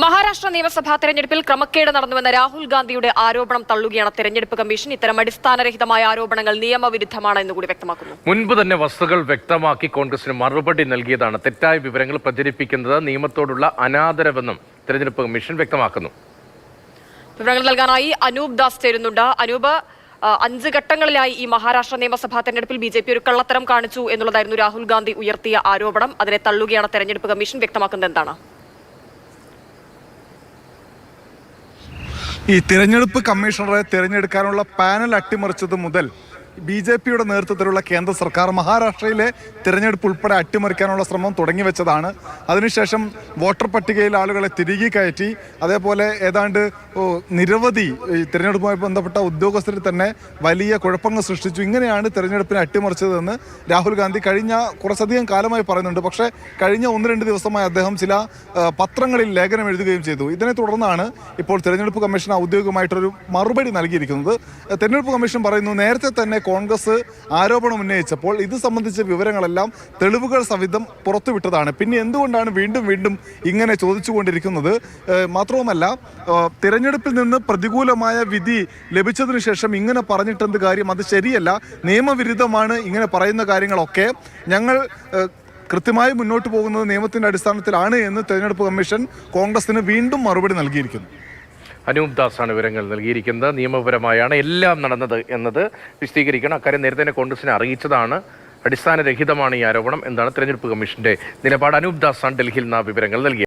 മഹാരാഷ്ട്ര നിയമസഭാ തെരഞ്ഞെടുപ്പിൽ ക്രമക്കേട് നടന്നുവെന്ന രാഹുൽ ഗാന്ധിയുടെ ആരോപണം തള്ളുകയാണ് തെരഞ്ഞെടുപ്പ് കമ്മീഷൻ. ഇത്തരം അടിസ്ഥാനരഹിതമായ ആരോപണങ്ങൾ നിയമവിരുദ്ധമാണ് എന്ന് കൂടി വ്യക്തമാക്കുന്നു. മുൻപ് തന്നെ വസ്തുക്കൾ വ്യക്തമാക്കി കോൺഗ്രസിന് മറുപടി നൽകിയതാണ്. തെറ്റായ വിവരങ്ങൾ പ്രചരിപ്പിക്കുന്നത് നിയമത്തോടുള്ള അനാദരവെന്നും തെരഞ്ഞെടുപ്പ് കമ്മീഷൻ വ്യക്തമാക്കുന്നു. വിവരങ്ങൾ നൽകാനായി അനൂപ് ദാസ് ചേരുന്നുണ്ട്. അനൂപ് അഞ്ച് ഘട്ടങ്ങളിലായി ഈ മഹാരാഷ്ട്ര നിയമസഭാ തെരഞ്ഞെടുപ്പിൽ ബി ജെ പി ഒരു കള്ളത്തരം കാണിച്ചു എന്നുള്ളതായിരുന്നു രാഹുൽ ഗാന്ധി ഉയർത്തിയ ആരോപണം. അതിനെ തള്ളുകയാണ് തെരഞ്ഞെടുപ്പ് കമ്മീഷൻ വ്യക്തമാക്കുന്നത് എന്താണ്? ഈ തിരഞ്ഞെടുപ്പ് കമ്മീഷണറെ തിരഞ്ഞെടുക്കാനുള്ള പാനൽ അട്ടിമറിച്ചത് മുതൽ ബി ജെ പിയുടെ നേതൃത്വത്തിലുള്ള കേന്ദ്ര സർക്കാർ മഹാരാഷ്ട്രയിലെ തിരഞ്ഞെടുപ്പ് ഉൾപ്പെടെ അട്ടിമറിക്കാനുള്ള ശ്രമം തുടങ്ങി വെച്ചതാണ്. അതിനുശേഷം വോട്ടർ പട്ടികയിൽ ആളുകളെ തിരികെ കയറ്റി അതേപോലെ ഏതാണ്ട് നിരവധി തിരഞ്ഞെടുപ്പുമായി ബന്ധപ്പെട്ട ഉദ്യോഗസ്ഥരിൽ തന്നെ വലിയ കുഴപ്പങ്ങൾ സൃഷ്ടിച്ചു. ഇങ്ങനെയാണ് തിരഞ്ഞെടുപ്പിനെ അട്ടിമറിച്ചതെന്ന് രാഹുൽ ഗാന്ധി കഴിഞ്ഞ കുറച്ചധികം കാലമായി പറയുന്നുണ്ട്. പക്ഷേ കഴിഞ്ഞ ഒന്ന് രണ്ട് ദിവസമായി അദ്ദേഹം ചില പത്രങ്ങളിൽ ലേഖനം എഴുതുകയും ചെയ്തു. ഇതിനെ തുടർന്നാണ് ഇപ്പോൾ തിരഞ്ഞെടുപ്പ് കമ്മീഷൻ ഔദ്യോഗികമായിട്ടൊരു മറുപടി നൽകിയിരിക്കുന്നത്. തിരഞ്ഞെടുപ്പ് കമ്മീഷൻ പറയുന്നു നേരത്തെ തന്നെ കോൺഗ്രസ് ആരോപണം ഉന്നയിച്ചപ്പോൾ ഇത് സംബന്ധിച്ച വിവരങ്ങളെല്ലാം തെളിവുകൾ സവിധം പുറത്തുവിട്ടതാണ്. പിന്നെ എന്തുകൊണ്ടാണ് വീണ്ടും വീണ്ടും ഇങ്ങനെ ചോദിച്ചുകൊണ്ടിരിക്കുന്നത്? മാത്രവുമല്ല തിരഞ്ഞെടുപ്പിൽ നിന്ന് പ്രതികൂലമായ വിധി ലഭിച്ചതിനു ശേഷം ഇങ്ങനെ പറഞ്ഞിട്ടെന്ത് കാര്യം? അത് ശരിയല്ല. നിയമവിരുദ്ധമാണ് ഇങ്ങനെ പറയുന്ന കാര്യങ്ങളൊക്കെ. ഞങ്ങൾ കൃത്യമായി മുന്നോട്ട് പോകുന്നത് നിയമത്തിന്റെ അടിസ്ഥാനത്തിലാണ് എന്ന് തെരഞ്ഞെടുപ്പ് കമ്മീഷൻ കോൺഗ്രസിന് വീണ്ടും മറുപടി നൽകിയിരിക്കുന്നു. അനൂപ് ദാസാണ് വിവരങ്ങൾ നൽകിയിരിക്കുന്നത്. നിയമപരമായാണ് എല്ലാം നടന്നത് എന്നത് വിശദീകരിക്കണം. അക്കാര്യം നേരത്തെ തന്നെ കോൺഗ്രസിനെ അറിയിച്ചതാണ്. അടിസ്ഥാനരഹിതമാണ് ഈ ആരോപണം. എന്നാണ് തെരഞ്ഞെടുപ്പ് കമ്മീഷന്റെ നിലപാട്? അനൂപ് ദാസാണ് ഡൽഹിയിൽ നിന്ന് വിവരങ്ങൾ നൽകിയത്.